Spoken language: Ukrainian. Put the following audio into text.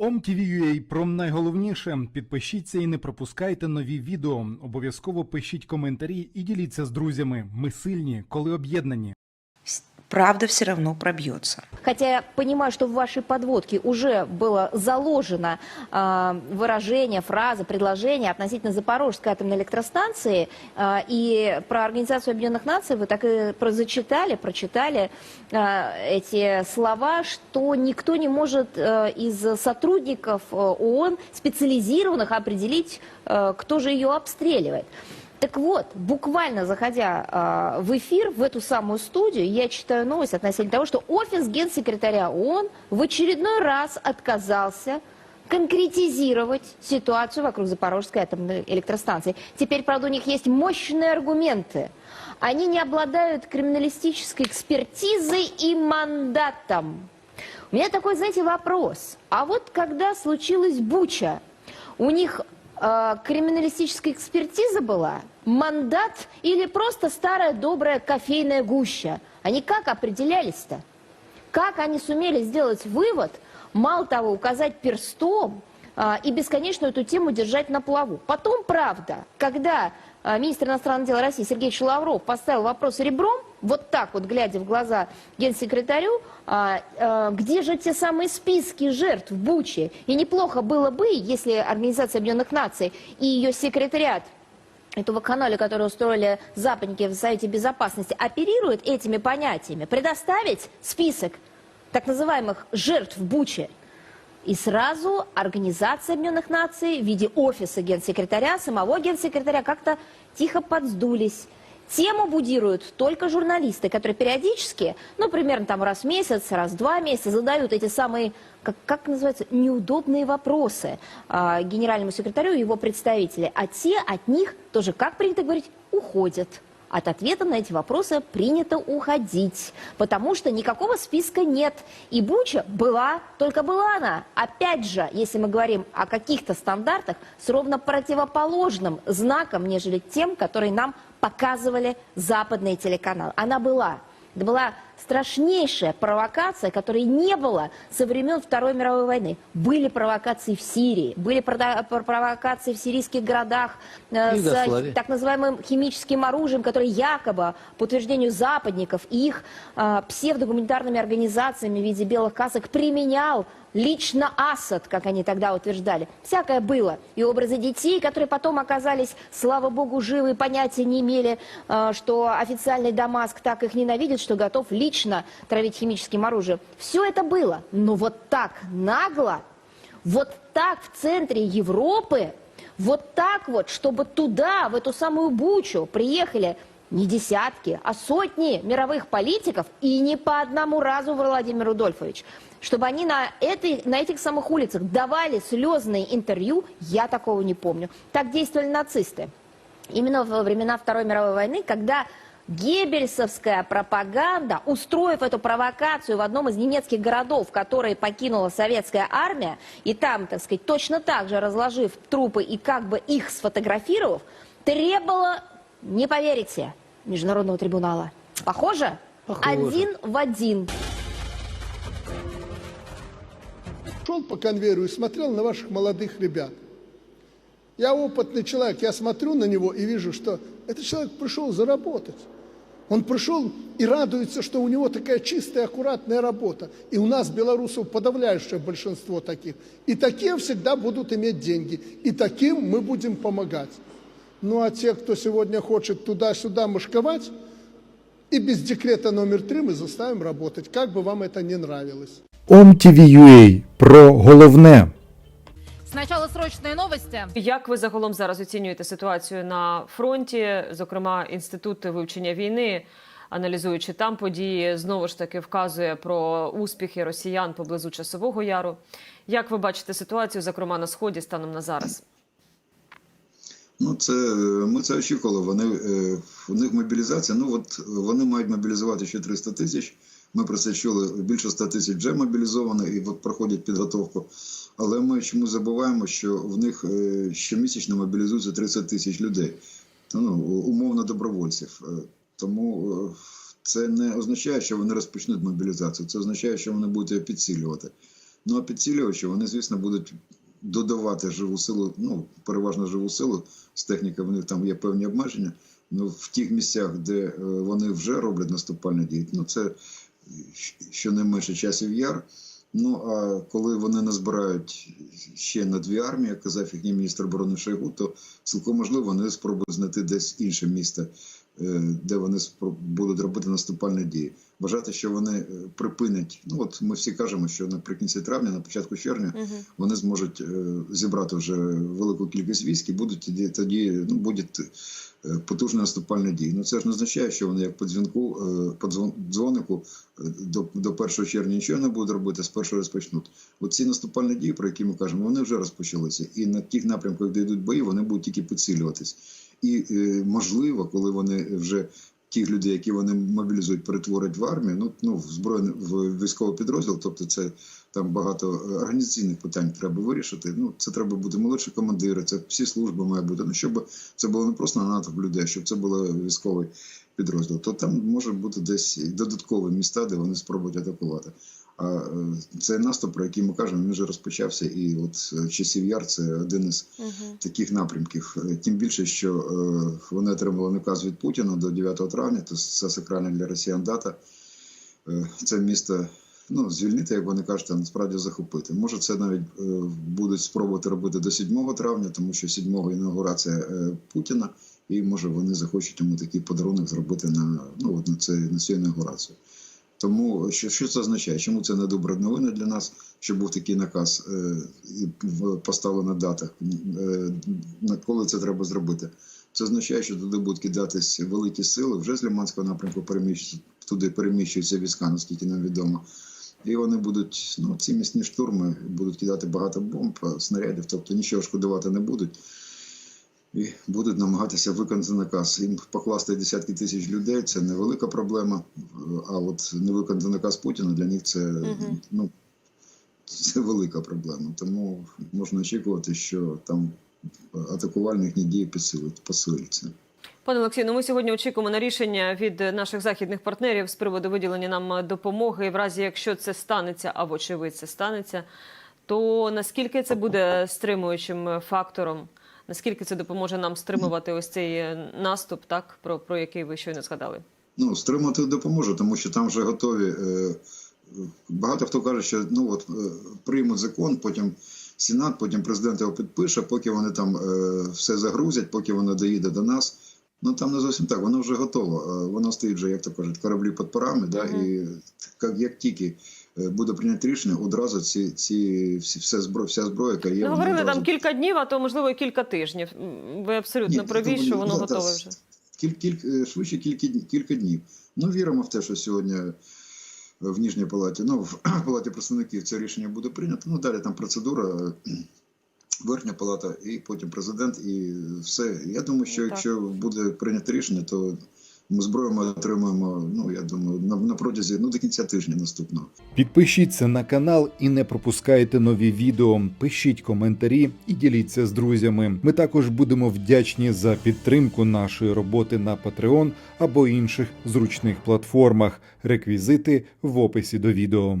OMTV.ua про найголовніше. Підпишіться і не пропускайте нові відео. Обов'язково пишіть коментарі і діліться з друзями. Ми сильні, коли об'єднані. Правда все равно пробьется. Хотя я понимаю, что в вашей подводке уже было заложено э, выражение, фраза, предложение относительно Запорожской атомной электростанции. Э, и про Организацию Объединенных Наций вы так и про- зачитали, прочитали э, эти слова, что никто не может э, из сотрудников э, ООН специализированных определить, э, кто же ее обстреливает. Так вот, буквально заходя э, в эфир, в эту самую студию, я читаю новость относительно того, что офис генсекретаря ООН в очередной раз отказался конкретизировать ситуацию вокруг Запорожской атомной электростанции. Теперь, правда, у них есть мощные аргументы. Они не обладают криминалистической экспертизой и мандатом. У меня такой, знаете, вопрос. А вот когда случилась Буча, у них э, криминалистическая экспертиза была, мандат или просто старая добрая кофейная гуща? Они как определялись-то? Как они сумели сделать вывод, мало того, указать перстом а, и бесконечно эту тему держать на плаву. Потом, правда, когда министр иностранных дел России Сергей Лавров поставил вопрос ребром, вот так вот, глядя в глаза генсекретарю, а, а, где же те самые списки жертв в Буче? И неплохо было бы, если Организация Объединенных Наций и ее секретариат эту вакханалию, которую устроили западники в Совете Безопасности, оперирует этими понятиями, предоставить список так называемых жертв в Буче. И сразу Организация Объединенных Наций в виде офиса генсекретаря, самого генсекретаря как-то тихо подсдулись. Тему будируют только журналисты, которые периодически, ну, примерно там раз в месяц, раз в два месяца задают эти самые, как, как называется, неудобные вопросы а, генеральному секретарю и его представителям. А те от них тоже, как принято говорить, уходят. От ответа на эти вопросы принято уходить, потому что никакого списка нет. И Буча была, только была она, опять же, если мы говорим о каких-то стандартах, с ровно противоположным знаком, нежели тем, которые нам показывали западные телеканалы. Она была. Это была страшнейшая провокация, которой не было со времен Второй мировой войны. Были провокации в Сирии, были провокации в сирийских городах э, с Югославии. так называемым химическим оружием, которое якобы, по утверждению западников и их э, псевдогуманитарными организациями в виде белых касок применял лично Асад, как они тогда утверждали. Всякое было. И образы детей, которые потом оказались, слава богу, живы, понятия не имели, э, что официальный Дамаск так их ненавидит, что готов лично травить химическим оружием. Все это было. Но вот так нагло, вот так в центре Европы, вот так вот, чтобы туда, в эту самую Бучу, приехали не десятки, а сотни мировых политиков и не по одному разу Владимир Рудольфович. Чтобы они на, этой, на этих самых улицах давали слезные интервью, я такого не помню. Так действовали нацисты. Именно во времена Второй мировой войны, когда геббельсовская пропаганда, устроив эту провокацию в одном из немецких городов, которые покинула советская армия, и там, так сказать, точно так же разложив трупы и как бы их сфотографировав, требовала, не поверите, Международного трибунала. Похоже? Похоже. Один в один. Шел по конвейеру и смотрел на ваших молодых ребят. Я опытный человек, я смотрю на него и вижу, что этот человек пришел заработать. Он пришел и радуется, что у него такая чистая, аккуратная работа. И у нас, белорусов, подавляющее большинство таких. И такие всегда будут иметь деньги. И таким мы будем помогать. Ну а те, кто сегодня хочет туда-сюда мышковать, и без декрета номер три мы заставим работать, как бы вам это не нравилось. OMTV.ua про головне. Сначала срочные новости. Як ви загалом зараз оцінюєте ситуацію на фронті? Зокрема, інститут вивчення війни, аналізуючи там події, знову ж таки вказує про успіхи росіян поблизу часового яру. Як ви бачите ситуацію, зокрема на сході, станом на зараз? Ну, це ми це очікували. Вони е, у них мобілізація. Ну от вони мають мобілізувати ще 300 тисяч. Ми про це чули. Більше 100 тисяч вже мобілізовано і от проходять підготовку. Але ми чому забуваємо, що в них е, щомісячно мобілізується 30 тисяч людей, ну умовно добровольців. Е, Тому е, це не означає, що вони розпочнуть мобілізацію. Це означає, що вони будуть її підсилювати. Ну а підсилювачі, вони, звісно, будуть додавати живу силу, ну, переважно живу силу з техніки, в них там є певні обмеження. Ну, в тих місцях, де вони вже роблять наступальні дії, ну це щонайменше часів яр. Ну а коли вони назбирають ще на дві армії, казав їхній міністр оборони Шойгу, то цілком можливо вони спробують знайти десь інше місто, е, де вони будуть робити наступальні дії. Вважати, що вони е, припинять. Ну от ми всі кажемо, що наприкінці травня, на початку червня, вони зможуть е, зібрати вже велику кількість військ і будуть тоді, тоді ну, будуть е, потужні наступальні дії. Ну це ж не означає, що вони як по дзвінку, е, по дзвон- дзвонику до, до 1 червня нічого не будуть робити, з першого розпочнуть. Оці наступальні дії, про які ми кажемо, вони вже розпочалися. І на тих напрямках, де йдуть бої, вони будуть тільки підсилюватись. І можливо, коли вони вже тих людей, які вони мобілізують, перетворять в армію, ну, ну в збройний в військовий підрозділ, тобто це там багато е, організаційних питань треба вирішити. Ну, це треба бути молодші командири, це всі служби мають бути. Ну, щоб це було не просто на натовп людей, щоб це було військовий підрозділ, то там може бути десь додаткові міста, де вони спробують атакувати. А е, цей наступ, про який ми кажемо, він вже розпочався, і от е, часів яр це один із таких напрямків. Е, Тим більше, що вони отримали наказ від Путіна до 9 травня, то це сакральна для росіян дата. Це місто ну, звільнити, як вони кажуть, а насправді захопити. Може, це навіть будуть спробувати робити до 7 травня, тому що 7 інаугурація Путіна, і може вони захочуть йому такий подарунок зробити на, ну, от на, це, на цю інаугурацію. Тому що, що це означає? Чому це не добра новина для нас, що був такий наказ е, і поставлена дата, е, коли це треба зробити? Це означає, що туди будуть кидатись великі сили. Вже з Лиманського напрямку переміщуються, туди переміщуються війська, наскільки нам відомо. І вони будуть, ну, ці місні штурми будуть кидати багато бомб, снарядів, тобто нічого шкодувати не будуть. І будуть намагатися виконати наказ. Їм покласти десятки тисяч людей це невелика проблема. А от не виконати наказ Путіна для них це, ну, це велика проблема. Тому можна очікувати, що там атакувальні їхні дії посилять, посиляться. Пане Олексію, ну ми сьогодні очікуємо на рішення від наших західних партнерів з приводу виділення нам допомоги. І В разі якщо це станеться, а вочевидь це станеться, то наскільки це буде стримуючим фактором? Наскільки це допоможе нам стримувати ось цей наступ, так про, про який ви щойно згадали? Ну, стримати допоможе, тому що там вже готові. е, Багато хто каже, що ну от е, приймуть закон, потім Сенат, потім президент його підпише, поки вони там е, все загрузять, поки воно доїде до нас. Ну там не зовсім так, воно вже готово. Е, Воно стоїть вже, як то кажуть, кораблі під парами. Да, і як, як тільки е, буде прийнято рішення, одразу ці, ці всі, все збро, вся зброя, яка є, Ну, говорили одразу там кілька днів, а то можливо і кілька тижнів. Ви абсолютно праві, що воно да, готове та, вже. Кіль, кіль, е, швидше кілька, кілька днів. Ну, віримо в те, що сьогодні в Ніжній палаті, ну, в палаті представників це рішення буде прийнято. Ну, далі там процедура, верхня палата, і потім президент, і все. Я думаю, що Так. якщо буде прийнято рішення, то ми зброю ми отримаємо, ну, я думаю, на, на протязі ну, до кінця тижня наступного. Підпишіться на канал і не пропускайте нові відео. Пишіть коментарі і діліться з друзями. Ми також будемо вдячні за підтримку нашої роботи на Patreon або інших зручних платформах. Реквізити в описі до відео.